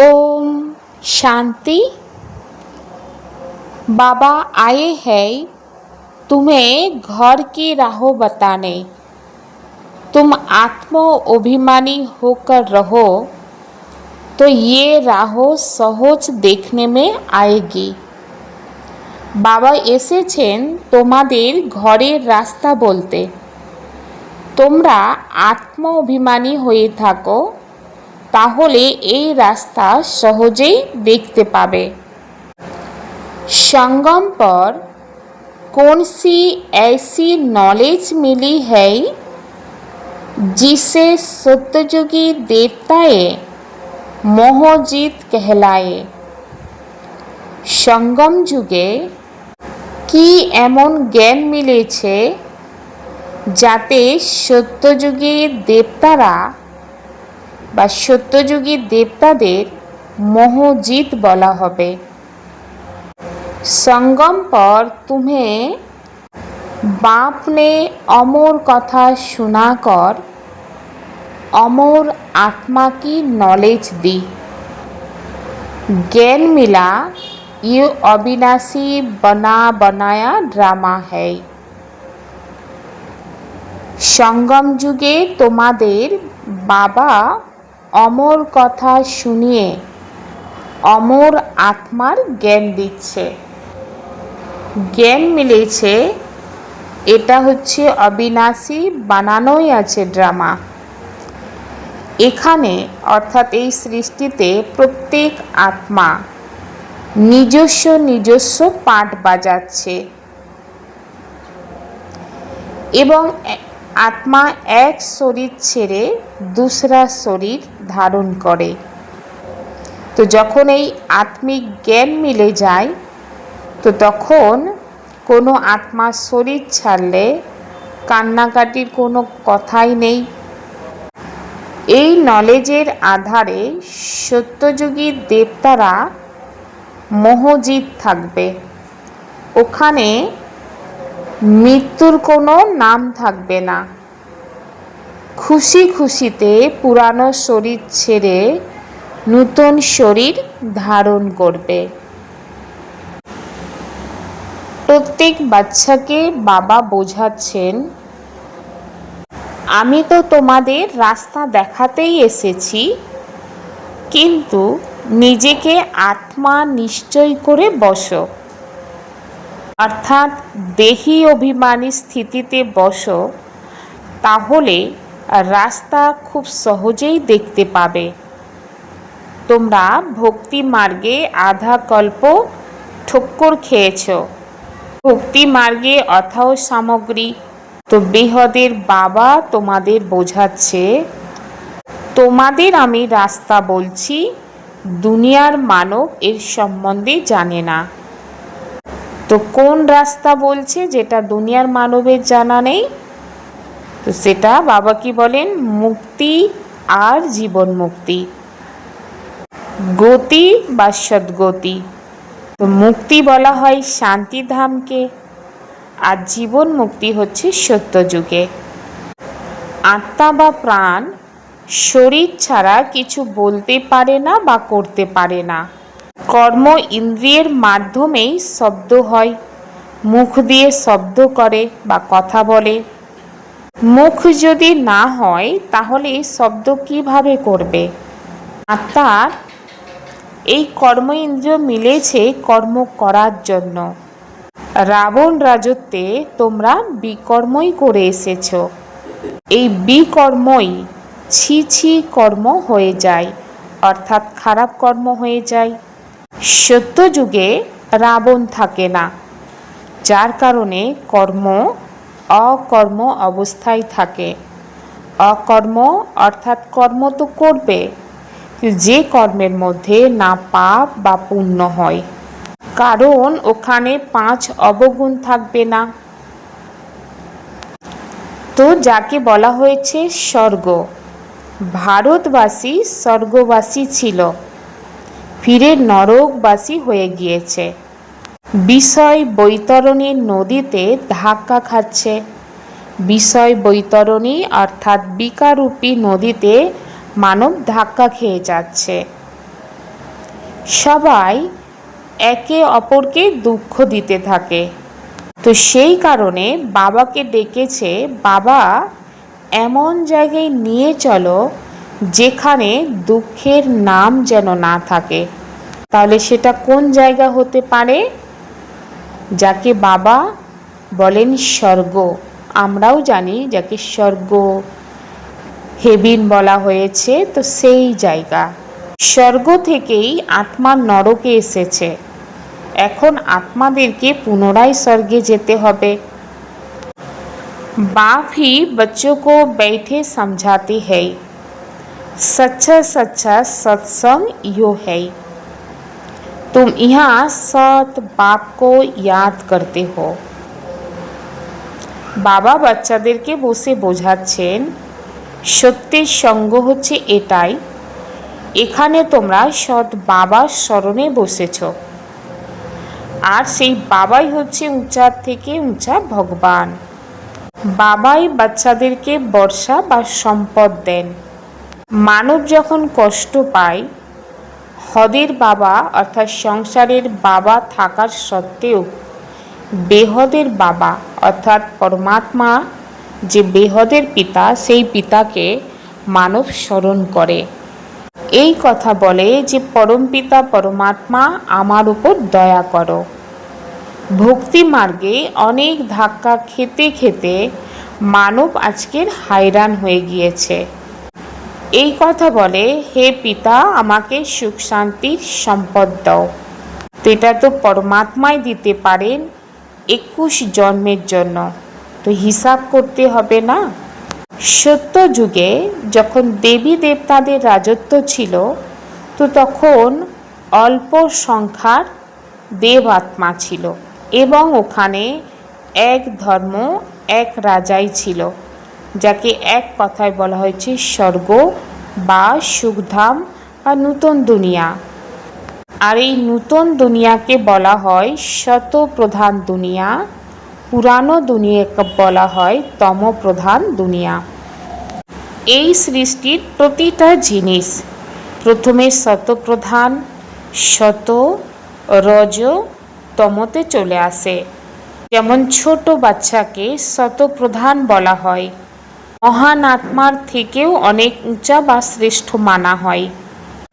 ओम शांति बाबा आए हैं तुम्हें घर की राह बताने तुम आत्म अभिमानी होकर रहो तो ये राह সহজ দেখনে में आएगी বাবা এসেছেন তোমাদের ঘরের রাস্তা বলতে তোমরা আত্ম অভিমানী হয়ে থাকো তাহলে এই রাস্তা সহজেই দেখতে পাবে संगम पर कौन सी ऐसी नॉलेज मिली है जिसे सत्ययुगी देवताए মোহজিৎ कहलाए সঙ্গম যুগে কি এমন জ্ঞান মিলেছে যাতে সত্যযুগী দেবতারা বা সত্যযুগী দেবতাদের মোহজিৎ বলা হবে संगम पर तुम्हें बाप ने अमर कथा सुनाकर अमर आत्मा की नॉलेज दी ज्ञान मिला ये अविनाशी बना बनाया ड्रामा है সঙ্গম যুগে তোমাদের বাবা অমর কথা শুনিয়ে অমর আত্মার জ্ঞান দিচ্ছে। জ্ঞান মিলেছে, এটা হচ্ছে অবিনাশী বানানোই আছে ড্রামা। এখানে, অর্থাৎ এই সৃষ্টিতে প্রত্যেক আত্মা নিজস্ব নিজস্ব পাঠ বাজাচ্ছে। এবং আত্মা এক শরীর ছেড়ে দুসরা শরীর ধারণ করে। তো যখন এই আত্মিক জ্ঞান মিলে যায়, তো তখন কোনো আত্মা শরীর ছাড়লে কান্নাকাটির কোনো কথাই নেই। এই নলেজের আধারে সত্যযুগী দেবতারা মোহজিৎ থাকবে। ওখানে মৃত্যুর কোনো নাম থাকবে না। খুশি খুশিতে পুরানো শরীর ছেড়ে নূতন শরীর ধারণ করবে। প্রত্যেক বাচ্চাকে বাবা বোঝাচ্ছেন, আমি তো তোমাদের রাস্তা দেখাতেই এসেছি, কিন্তু নিজেকে আত্মা নিশ্চয় করে বসো। অর্থাৎ দেহি অভিমানী স্থিতিতে বসো, তাহলে রাস্তা খুব সহজেই দেখতে পাবে। তোমরা ভক্তি মার্গে আধা কল্প ঠক্কর খেয়েছ। ভক্তি মার্গে অথাও সামগ্রী। তো বৃহদের বাবা তোমাদের বোঝাচ্ছে, তোমাদের আমি রাস্তা বলছি, দুনিয়ার মানব এর সম্বন্ধে জানে না। তো কোন রাস্তা বলছে যেটা দুনিয়ার মানবের জানা নেই? তো সেটা বাবা কি বলেন? মুক্তি আর জীবন মুক্তি গতি বা সদ্গতি। তো মুক্তি বলা হয় শান্তিধামকে আর জীবন মুক্তি হচ্ছে সত্যযুগে। আত্মা বা প্রাণ শরীর ছাড়া কিছু বলতে পারে না বা করতে পারে না। কর্ম ইন্দ্রিয়ের মাধ্যমেই শব্দ হয়, মুখ দিয়ে শব্দ করে বা কথা বলে। মুখ যদি না হয়, তাহলে শব্দ কীভাবে করবে? আত্মার এই কর্ম ইন্দ্রিয় মিলেছে কর্ম করার জন্য। রাবণ রাজত্বে তোমরা বিকর্মই করে এসেছ। এই বিকর্মই ছি ছি কর্ম হয়ে যায়, অর্থাৎ খারাপ কর্ম হয়ে যায়। সত্য যুগে রাবণ থাকে না, যার কারণে কর্ম অকর্ম অবস্থায় থাকে। অকর্ম অর্থাৎ কর্ম তো করবে, যে কর্মের মধ্যে না পাপ বা পুণ্য হয়। কারণ ওখানে পাঁচ অবগুণ থাকবে না। তো যাকে বলা হয়েছে স্বর্গ, ভারতবাসী স্বর্গবাসী ছিল। ফিরে নরকবাসী হয়ে গিয়েছে। বিষয় বৈতরণী নদীতে ধাক্কা খাচ্ছে। বিষয় বৈতরণী অর্থাৎ বিকারূপী নদীতে মানব ধাক্কা খেয়ে যাচ্ছে। সবাই একে অপরকে দুঃখ দিতে থাকে। তো সেই কারণে বাবাকে ডেকেছে, বাবা, এমন জায়গায় নিয়ে চলো যেখানে দুঃখের নাম যেন না থাকে। তাহলে সেটা কোন জায়গা হতে পারে? যাকে বাবা বলেন স্বর্গ আমরাও জানি যাকে স্বর্গ হেবিন বলা হয়েছে তো সেই জায়গা স্বর্গ থেকেই আত্মা নরকে এসেছে এখন আত্মাদেরকে পুনরায় স্বর্গে যেতে হবে बाप ही बच्चों को बैठे समझाती है सच्चा सच्चा सत्संग यो है तुम यहाँ सत बाप को याद करते हो বাবা বাচ্চাদেরকে বসে বোঝাচ্ছেন সত্যের সঙ্গ হচ্ছে এটাই এখানে তোমরা সৎ বাবার স্মরণে বসেছ আর সেই বাবাই হচ্ছে উঁচার থেকে উঁচা ভগবান বাবাই বাচ্চাদেরকে বর্ষা বা সম্পদ দেন মানব যখন কষ্ট পায় হদের বাবা অর্থাৎ সংসারের বাবা থাকার সত্ত্বেও বেহদের বাবা অর্থাৎ পরমাত্মা যে বেহদের পিতা, সেই পিতাকে মানব স্মরণ করে। এই কথা বলে যে পরমপিতা পরমাত্মা, আমার উপর দয়া করো। ভক্তি মার্গে অনেক ধাক্কা খেতে খেতে মানব আজকের হায়রান হয়ে গিয়েছে। এই কথা বলে, হে পিতা, আমাকে সুখ শান্তির সম্পদ দাও। তো এটা তো পরমাত্মাই দিতে পারেন একুশ জন্মের জন্য। তো হিসাব করতে হবে না। সত্য যুগে যখন দেবী দেবতাদের রাজত্ব ছিল, তো তখন অল্প সংখ্যার দেব আত্মা ছিল এবং ওখানে এক ধর্ম, এক রাজাই ছিল। যাকে এক কথায় বলা হয়েছে স্বর্গ বা সুখধাম বা নূতন দুনিয়া। আর এই নূতন দুনিয়াকে বলা হয় শত প্রধান দুনিয়া, পুরানো দুনিয়াকে বলা হয় তম প্রধান দুনিয়া। এই সৃষ্টির প্রতিটা জিনিস, প্রথমে শতপ্রধান, শত, রজ, তমতে চলে আসে। যেমন ছোট বাচ্চাকে শতপ্রধান বলা হয় মহান আত্মার থেকেও অনেক উঁচা বা শ্রেষ্ঠ মানা হয়।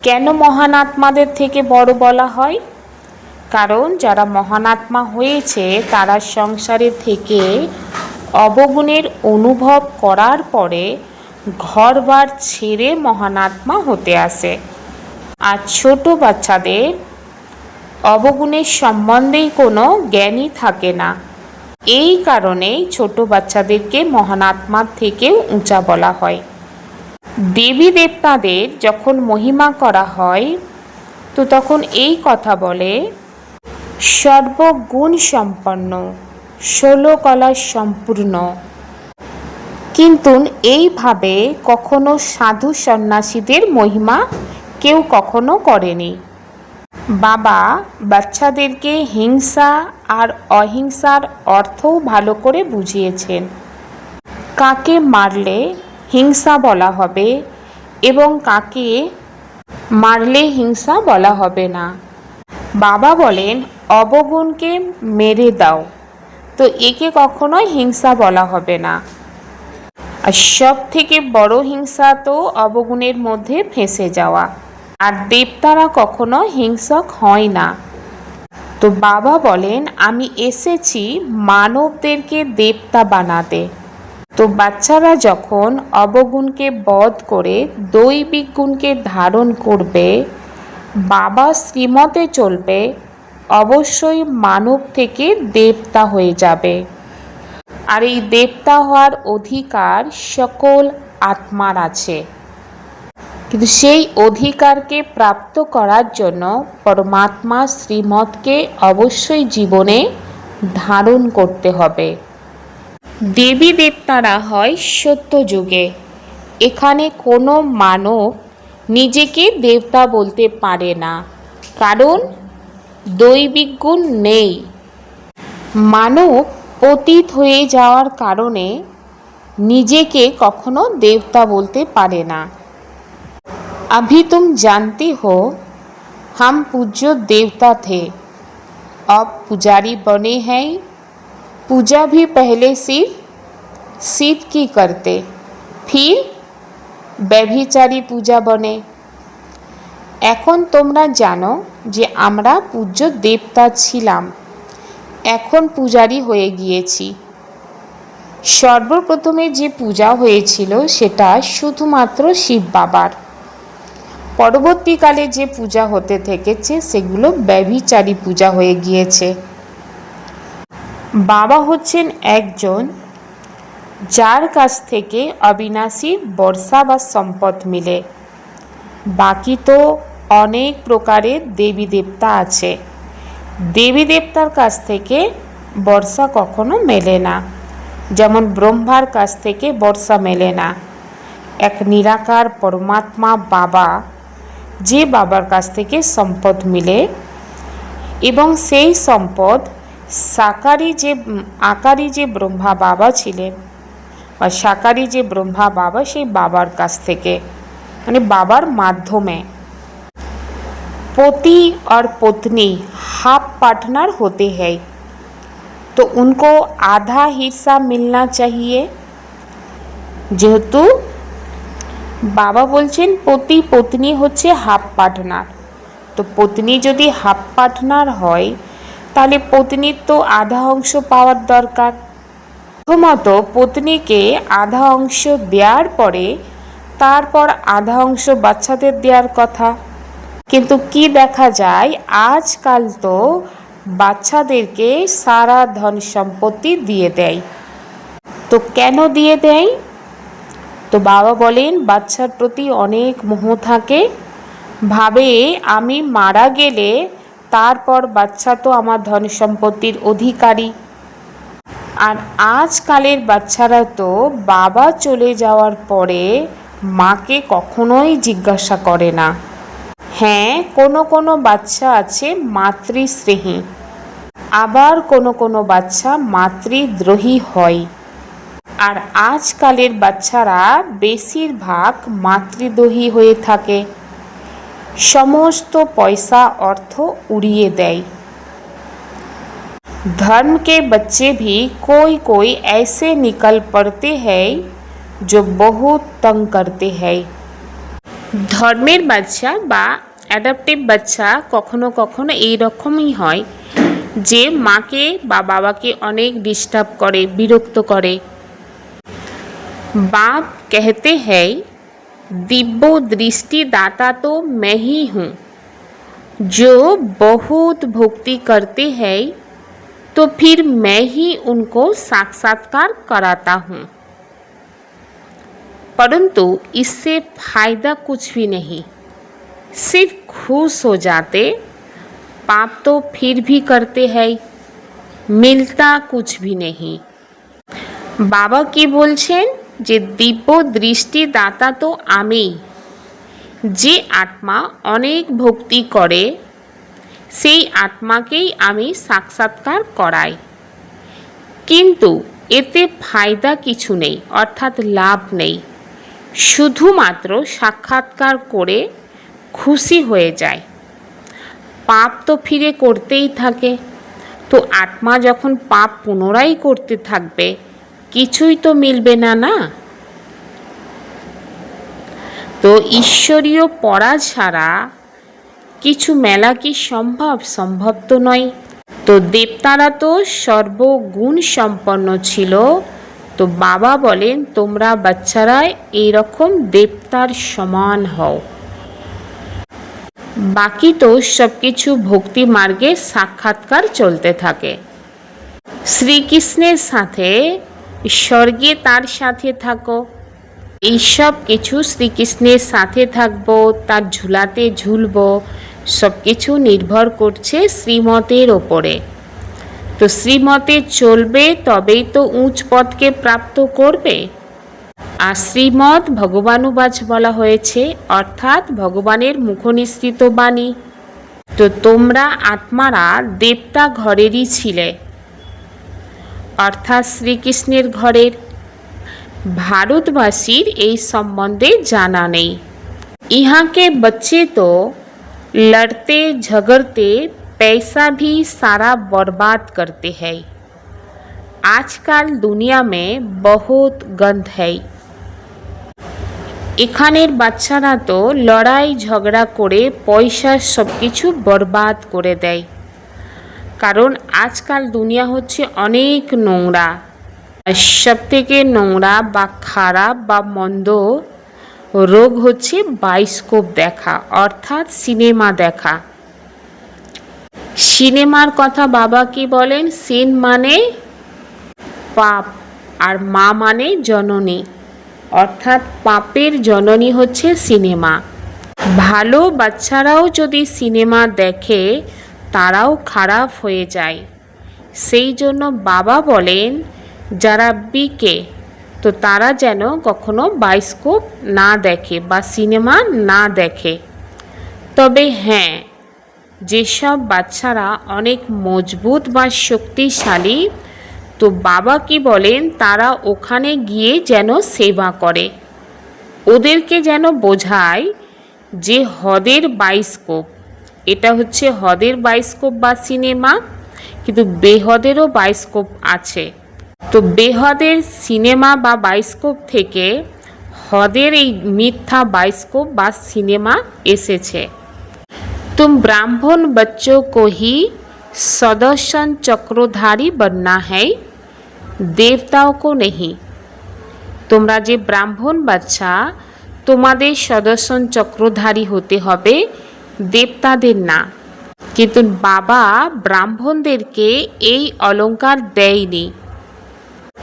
কেন মহান আত্মাদের থেকে বড় বলা হয়? কারণ যারা মহানাত্মা হয়েছে, তারা সংসারে থেকে অবগুণের অনুভব করার পরে ঘরবার ছেড়ে মহান আত্মা হতে আসে। আর ছোট বাচ্চাদের অবগুণের সম্বন্ধেই কোনো জ্ঞানই থাকে না। এই কারণেই ছোট বাচ্চাদেরকে মহানাত্মার থেকেও উঁচা বলা হয়। দেবী দেবতাদের যখন মহিমা করা হয়, তো তখন এই কথা বলে, সর্বগুণ সম্পন্ন, ষোলো কলা সম্পূর্ণ। কিন্তু এইভাবে কখনো সাধু সন্ন্যাসীদের মহিমা কেউ কখনো করেনি। বাবা বাচ্চাদেরকে হিংসা আর অহিংসার অর্থও ভালো করে বুঝিয়েছেন। কাকে মারলে হিংসা বলা হবে এবং কাকে মারলে হিংসা বলা হবে না। বাবা বলেন, অবগুণকে মেরে দাও, তো একে কখনোই হিংসা বলা হবে না। আর সব থেকে বড় হিংসা তো অবগুণের মধ্যে ফেঁসে যাওয়া। আর দেবতারা কখনো হিংসক হয় না। তো বাবা বলেন, আমি এসেছি মানবদেরকে দেবতা বানাতে। তো বাচ্চারা যখন অবগুণকে বধ করে দৈবিক গুণকে ধারণ করবে, বাবা শ্রীমতে চলবে, অবশ্যই মানব থেকে দেবতা হয়ে যাবে। আর এই দেবতা হওয়ার অধিকার সকল আত্মার আছে। কিন্তু সেই অধিকারকে প্রাপ্ত করার জন্য পরমাত্মা শ্রীমতকে অবশ্যই জীবনে ধারণ করতে হবে। দেবী দেবতারা হয় সত্য যুগে। এখানে কোনো মানব নিজেকে দেবতা বলতে পারে না। কারণ দৈবিক গুণ নেই। মানব অতীত হয়ে যাওয়ার কারণে নিজেকে কখনো দেবতা বলতে পারে না। अभी तुम जानती हो हम पूज्य देवता थे अब पुजारी बने हैं पूजा भी पहले सिर्फ শিব কি করতে ফির ব্যভিচারী পূজা বনে এখন তোমরা জানো যে আমরা পূজ্য দেবতা ছিলাম এখন পূজারি হয়ে গিয়েছি সর্বপ্রথমে যে পূজা হয়েছিল সেটা শুধুমাত্র শিব বাবার পরবর্তীকালে যে পূজা হতে থেকেছে, সেগুলো ব্যভিচারী পূজা হয়ে গিয়েছে। বাবা হচ্ছেন একজন যার কাছ থেকে অবিনাশী বর্ষা বা সম্পদ মিলে। বাকি তো অনেক প্রকারের দেবী দেবতা আছে। দেবী দেবতার কাছ থেকে বর্ষা কখনো মেলে না। যেমন ব্রহ্মার কাছ থেকে বর্ষা মেলে না। এক নিরাকার পরমাত্মা বাবা যে বাবার কাছ থেকে সম্পদ মিলে এবং সেই সম্পদ সাকারি যে আকারি যে ব্রহ্মা বাবা ছিলেন বা সাকারি যে ব্রহ্মা বাবা সেই বাবার কাছ থেকে মানে বাবার মাধ্যমে पति और पत्नी हाफ पार्टनर होते हैं तो उनको आधा हिस्सा मिलना चाहिए যেহেতু বাবা বলছেন, পতি, পত্নী হচ্ছে হাফ পার্টনার। তো পত্নী যদি হাফ পার্টনার হয়, তাহলে পত্নীর তো আধা অংশ পাওয়ার দরকার। প্রথমত, পত্নীকে আধা অংশ দেওয়ার পরে, তারপর আধা অংশ বাচ্চাদের দেওয়ার কথা। কিন্তু কি দেখা যায়, আজকাল তো বাচ্চাদেরকে সারা ধন সম্পত্তি দিয়ে দেয়। তো কেন দিয়ে দেয়? তো বাবা বলেন, বাচ্চার প্রতি অনেক মোহ থাকে। ভাবে, আমি মারা গেলে তারপর বাচ্চা তো আমার ধন সম্পত্তির অধিকারী। আর আজকালের বাচ্চারা তো বাবা চলে যাওয়ার পরে মাকে কখনোই জিজ্ঞাসা করে না। হ্যাঁ কোনো কোনো বাচ্চা আছে মাতৃস্নেহী। আবার কোনো কোনো বাচ্চা মাতৃদ্রোহী হয়। আর আজকালের বাচ্চারা বেশিরভাগ মাতৃদ্রোহী হয়ে থাকে সমস্ত পয়সা অর্থ উড়িয়ে দেয় धर्म के बच्चे भी कोई कोई ऐसे निकल पड़ते हैं जो बहुत तंग करते हैं ধর্মের বাচ্চা বা অ্যাডাপটিভ বাচ্চা কখনো কখনো এই রকমই হয় যে মাকে বা বাবাকে অনেক ডিস্টার্ব করে বিরক্ত করে बाप कहते हैं दिव्य दृष्टि दाता तो मैं ही हूँ जो बहुत भक्ति करते हैं तो फिर मैं ही उनको साक्षात्कार कराता हूँ परंतु इससे फायदा कुछ भी नहीं सिर्फ खुश हो जाते पाप तो फिर भी करते हैं मिलता कुछ भी नहीं বাবা কি বলছেন যে দিব্য দৃষ্টিদাতা তো আমি যে আত্মা অনেক ভক্তি করে, সেই আত্মাকেই আমি সাক্ষাৎকার করাই। কিন্তু এতে ফায়দা কিছু নেই, অর্থাৎ লাভ নেই। শুধুমাত্র সাক্ষাৎকার করে খুশি হয়ে যায়। পাপ তো ফিরে করতেই থাকে। তো আত্মা যখন পাপ পুনরায় করতে থাকবে কিছুই তো মিলবে না না? তো ঈশ্বরীয় পড়া ছাড়া কিছু মেলা কি সম্ভব? সম্ভব তো নয়। তো দেবতারা তো সর্বগুণ সম্পন্ন ছিল। তো বাবা বলেন, তোমরা বাচ্চারা এইরকম দেবতার সমান হও। বাকি তো সব কিছু ভক্তি মার্গে সাক্ষাৎকার চলতে থাকে। শ্রীকৃষ্ণের সাথে স্বর্গে তার সাথে থাকো। এইসব কিছু শ্রীকৃষ্ণের সাথে থাকব, তার ঝুলাতে ঝুলব। সব কিছু নির্ভর করছে শ্রীমতের ওপরে। তো শ্রীমতে চলবে, তবেই তো উঁচ পদকে প্রাপ্ত করবে। আর শ্রীমদ ভগবানুবাজ বলা হয়েছে, অর্থাৎ ভগবানের মুখনিসৃত বাণী। তো তোমরা আত্মারা দেবতা ঘরেরই ছিলে। অর্থাৎ শ্রীকৃষ্ণের ঘরের ভারতবাসীর এই সম্বন্ধে জানা নেই ইহাকে বচ্চে তো लड़ते झगड़ते पैसा भी सारा बर्बाद करते हैं आजकल दुनिया में बहुत गंध है এখানের বাচ্চারা তো লড়াই ঝগড়া করে পয়সা সব কিছু বরবাদ করে দেয় কারণ আজকাল দুনিয়া হচ্ছে অনেক নোংরা। সব থেকে নোংরা বা খারাপ বা মন্দ রোগ হচ্ছে বাইস্কোপ দেখা, অর্থাৎ সিনেমা দেখা। সিনেমার কথা বাবা কি বলেন? সিন মানে পাপ আর মা মানে জননী, অর্থাৎ পাপের জননী হচ্ছে সিনেমা। ভালো বাচ্চারাও যদি সিনেমা দেখে তারাও খারাপ হয়ে যায়। সেই জন্য বাবা বলেন, যারা বিকে, তো তারা যেন কখনো বাইস্কোপ না দেখে বা সিনেমা না দেখে। তবে হ্যাঁ যেসব বাচ্চারা অনেক মজবুত বা শক্তিশালী, তো বাবা কি বলেন, তারা ওখানে গিয়ে যেন সেবা করে। ওদেরকে যেন বোঝায় যে হদের বাইস্কোপ এটা হচ্ছে হদের বাইস্কোপ বা সিনেমা, কিন্তু বেহদেরও বাইস্কোপ আছে। তো বেহদের সিনেমা বা বাইস্কোপ থেকে হদের এই মিথ্যা বাইস্কোপ বা সিনেমা এসেছে। তুম ব্রাহ্মণ বচ্চো কোহি সদর্শন চক্রধারী বন্যা হ্যায়, দেবতাও কো নেহি। তোমরা যে ব্রাহ্মণ বাচ্চা, তোমাদের সদর্শন চক্রধারী হতে হবে দেবতাদের না। কিন্তু বাবা ব্রাহ্মণদেরকে এই অলংকার দেয়নি।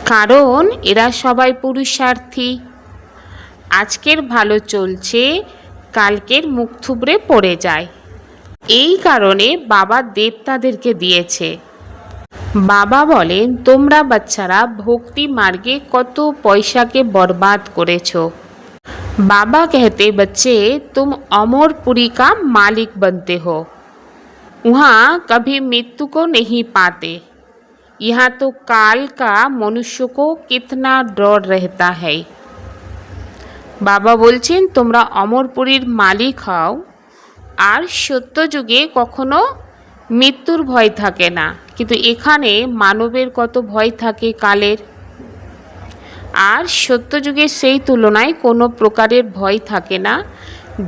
কারণ এরা সবাই পুরুষার্থী। আজকের ভালো চলছে, কালকের মুখ থুবড়ে পড়ে যায়। এই কারণে বাবা দেবতাদেরকে দিয়েছে। বাবা বলেন, তোমরা বাচ্চারা ভক্তি মার্গে কত পয়সাকে বরবাদ করেছ। बाबा कहते बच्चे तुम अमरपुरी का मालिक बनते हो वहाँ कभी मृत्यु को नहीं पाते यहाँ तो काल का मनुष्य को कितना डर रहता है বাবা বলছেন তোমরা অমরপুরীর মালিক হও আর সত্য যুগে কখনো মৃত্যুর ভয় থাকে না কিন্তু এখানে মানবের কত ভয় থাকে কালের আর সত্যযুগের সেই তুলনায় কোনো প্রকারের ভয় থাকে না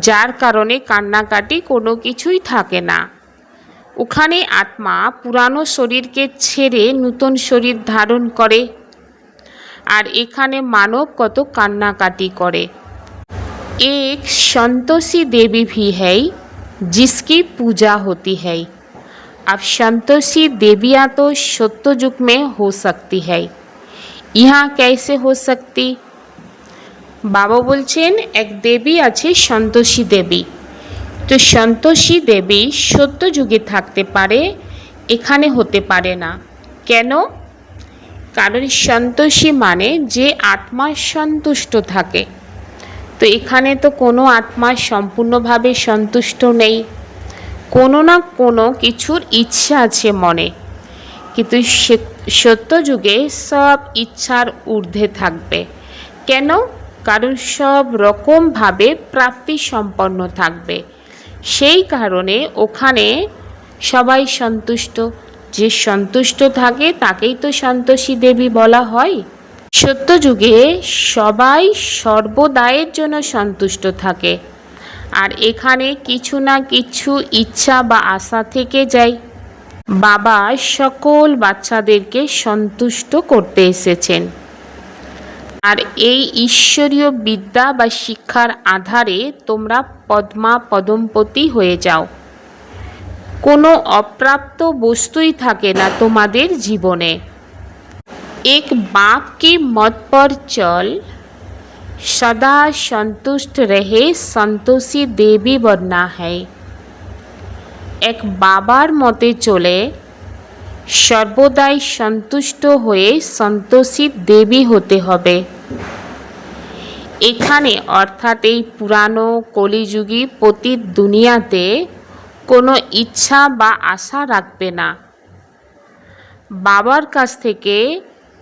যার কারণে কান্নাকাটি কোনো কিছুই থাকে না ওখানে আত্মা পুরানো শরীরকে ছেড়ে নূতন শরীর ধারণ করে আর এখানে মানব কত কান্নাকাটি করে एक संतोषी देवी भी है जिसकी पूजा होती है अब संतोषी देवियाँ तो सत्य युग में हो सकती है ইহা কেসে হো শক্তি? বাবা বলছেন, এক দেবী আছে, সন্তোষী দেবী। তো সন্তোষী দেবী সত্য যুগে থাকতে পারে, এখানে হতে পারে না। কেন? কারণ সন্তোষী মানে যে আত্মা সন্তুষ্ট থাকে। তো এখানে তো কোনো আত্মা সম্পূর্ণভাবে সন্তুষ্ট নেই। কোনো না কোনো কিছুর ইচ্ছা আছে মনে। কিন্তু সে যুগে সব ইচ্ছার ঊর্ধ্বে থাকবে। কেন? কারণ সব রকমভাবে প্রাপ্তি সম্পন্ন থাকবে। সেই কারণে ওখানে সবাই সন্তুষ্ট। যে সন্তুষ্ট থাকে, তাকেই তো সন্তোষী দেবী বলা হয়। সত্যযুগে সবাই সর্বদায়ের জন্য সন্তুষ্ট থাকে। আর এখানে কিছু না কিছু ইচ্ছা বা আশা থেকে যায়। বাবা সকল বাচ্চাদেরকে সন্তুষ্ট করতে এসেছেন। আর এই ঈশ্বরীয় বিদ্যা বা শিক্ষার আধারে তোমরা পদ্মা পদমপতি হয়ে যাও। কোনো অপ্রাপ্ত বস্তুই থাকে না তোমাদের জীবনে। এক বাপ কি মত পর চল? সদা সন্তুষ্ট রহে সন্তোষী দেবী বন্যা হয়। এক বাবার মতে চলে, সর্বদাই সন্তুষ্ট হয়ে সন্তোষী দেবী হতে হবে। এখানে অর্থাৎ এই পুরানো কলিযুগী পতীত দুনিয়াতে কোনো ইচ্ছা বা আশা রাখবে না। বাবার কাছ থেকে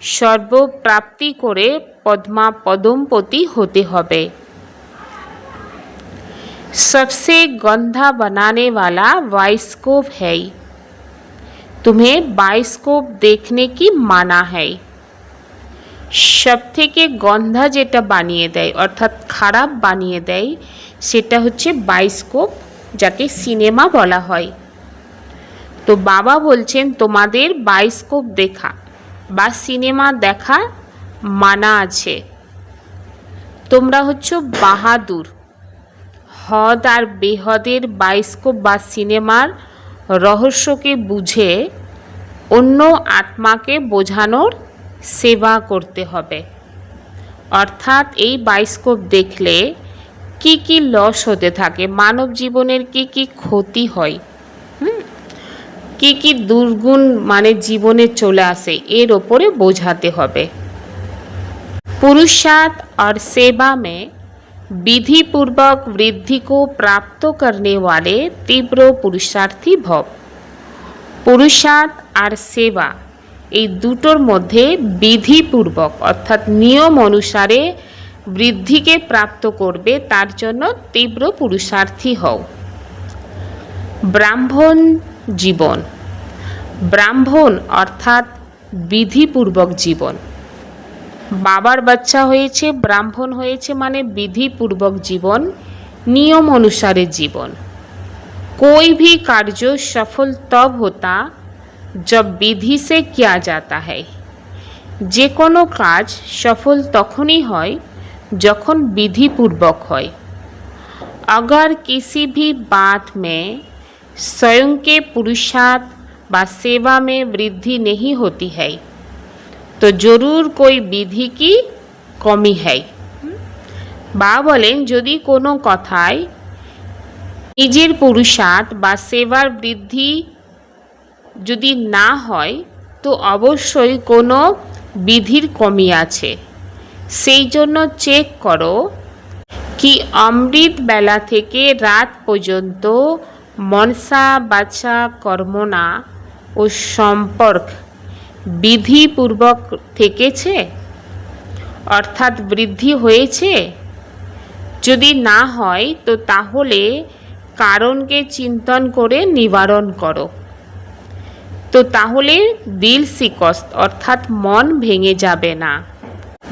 সর্বপ্রাপ্তি করে পদ্মা পদমপতি হতে হবে। सबसे गंधा बनाने वाला बाइस्कोप है तुम्हें बाइस्कोप देखने की माना है সব থেকে গন্ধা যেটা বানিয়ে দেয় অর্থাৎ খারাপ বানিয়ে দেয় সেটা হচ্ছে বাইস্কোপ যাকে সিনেমা বলা হয় তো বাবা বলছেন তোমাদের বাইস্কোপ দেখা বা সিনেমা দেখা মানা আছে তোমরা হচ্ছে বাহাদুর হদ আর বেহদের বাইস্কোপ বা সিনেমার রহস্যকে বুঝে অন্য আত্মাকে বোঝানোর সেবা করতে হবে অর্থাৎ এই বাইস্কোপ দেখলে কি কি লস হতে থাকে মানব জীবনের কি কি ক্ষতি হয় হুম কি কি দুর্গুণ মানে জীবনে চলে আসে এর ওপরে বোঝাতে হবে पुरुषार्थ और सेवा में विधि पूर्वक वृद्धि को प्राप्त करने वाले तीव्र पुरुषार्थी भव পুরুষার্থ আর সেবা এই দুটোর মধ্যে বিধিপূর্বক অর্থাৎ নিয়ম অনুসারে বৃদ্ধিকে প্রাপ্ত করবে তার জন্য তীব্র পুরুষার্থী হও ব্রাহ্মণ জীবন ব্রাহ্মণ অর্থাৎ বিধিপূর্বক জীবন বাবার বাচ্চা হয়েছে ব্রাহ্মণ হয়েছে মানে विधिपूर्वक जीवन नियम अनुसारे जीवन कोई भी कार्य सफल तब होता जब विधि से किया जाता है যে কোনো কাজ সফল তখনই হয় যখন विधिपूर्वक হয় अगर किसी भी बात में स्वयं के पुरुषार्थ व सेवा में वृद्धि नहीं होती है তো জরুর কই বিধি কি? কমি হয় বা বলেন, যদি কোনো কথায় নিজের পুরুষার্থ বা সেবার বৃদ্ধি যদি না হয়, তো অবশ্যই কোনো বিধির কমি আছে। সেই জন্য চেক করো কি অমৃত বেলা থেকে রাত পর্যন্ত মনসা বাছা কর্মনা ও সম্পর্ক বিধিপূর্বক থেকেছে, অর্থাৎ বৃদ্ধি হয়েছে? যদি না হয়, তো তাহলে কারণকে চিন্তন করে নিবারণ করো। তো তাহলে দিল শিকস্ত, অর্থাৎ মন ভেঙে যাবে না।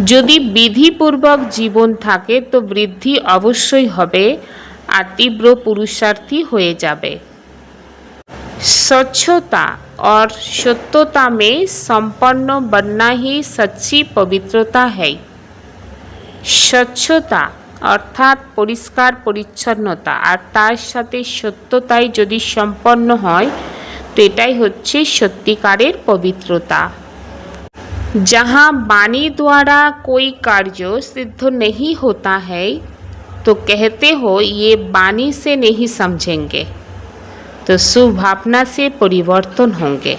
যদি বিধিপূর্বক জীবন থাকে, তো বৃদ্ধি অবশ্যই হবে আর তীব্র পুরুষার্থী হয়ে যাবে। স্বচ্ছতা और সত্যতা में संपन्न बनना ही सच्ची पवित्रता है স্বচ্ছতা অর্থাৎ পরিষ্কার পরিচ্ছন্নতা আর তার সাথে সত্যতাই যদি সম্পন্ন হয় তো এটাই হচ্ছে সত্যিকারের পবিত্রতা जहाँ वाणी द्वारा कोई कार्य सिद्ध नहीं होता है तो कहते हो ये वाणी से नहीं समझेंगे তো সুভাবনা সে পরিবর্তন হোঙ্গে।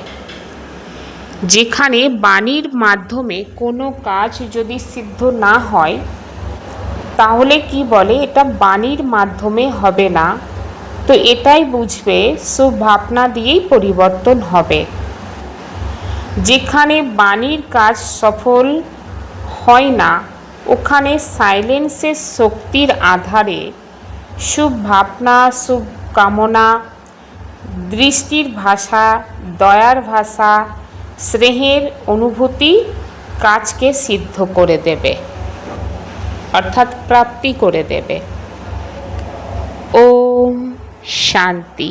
যেখানে বাণীর মাধ্যমে কোনো কাজ যদি সিদ্ধ না হয়, তাহলে কি বলে? এটা বাণীর মাধ্যমে হবে না। তো এটাই বুঝবে সুভাবনা দিয়েই পরিবর্তন হবে। যেখানে বাণীর কাজ সফল হয় না, ওখানে সাইলেন্সের শক্তির আধারে শুভ ভাবনা কামনা দৃষ্টির ভাষা, দয়ার ভাষা, স্নেহের অনুভূতি কাজকে সিদ্ধ করে দেবে, অর্থাৎ প্রাপ্তি করে দেবে। ওম শান্তি।